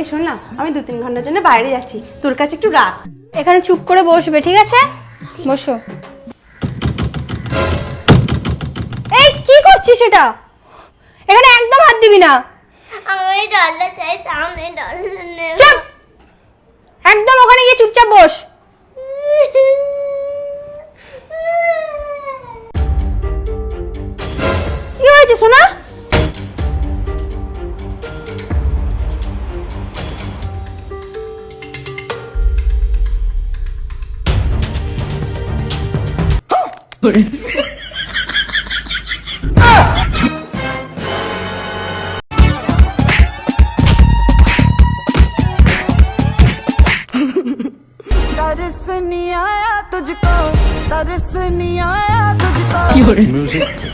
এই শোন না আমি দু তিন ঘণ্টার জন্য বাইরে যাচ্ছি। তোর কাছে একটু রাখ। এখানে চুপ করে বসবে ঠিক আছে? বসো। এই কি করছিস এটা? এখানে একদম হাত দিবি না। আমি ডলটা চাইতাম আমি ডলটা নেব। চুপ! একদম ওখানে গিয়ে চুপচাপ বস। কি হয়েছে সোনা? तरस नहीं आया तुझको तरस नहीं आया तुझको music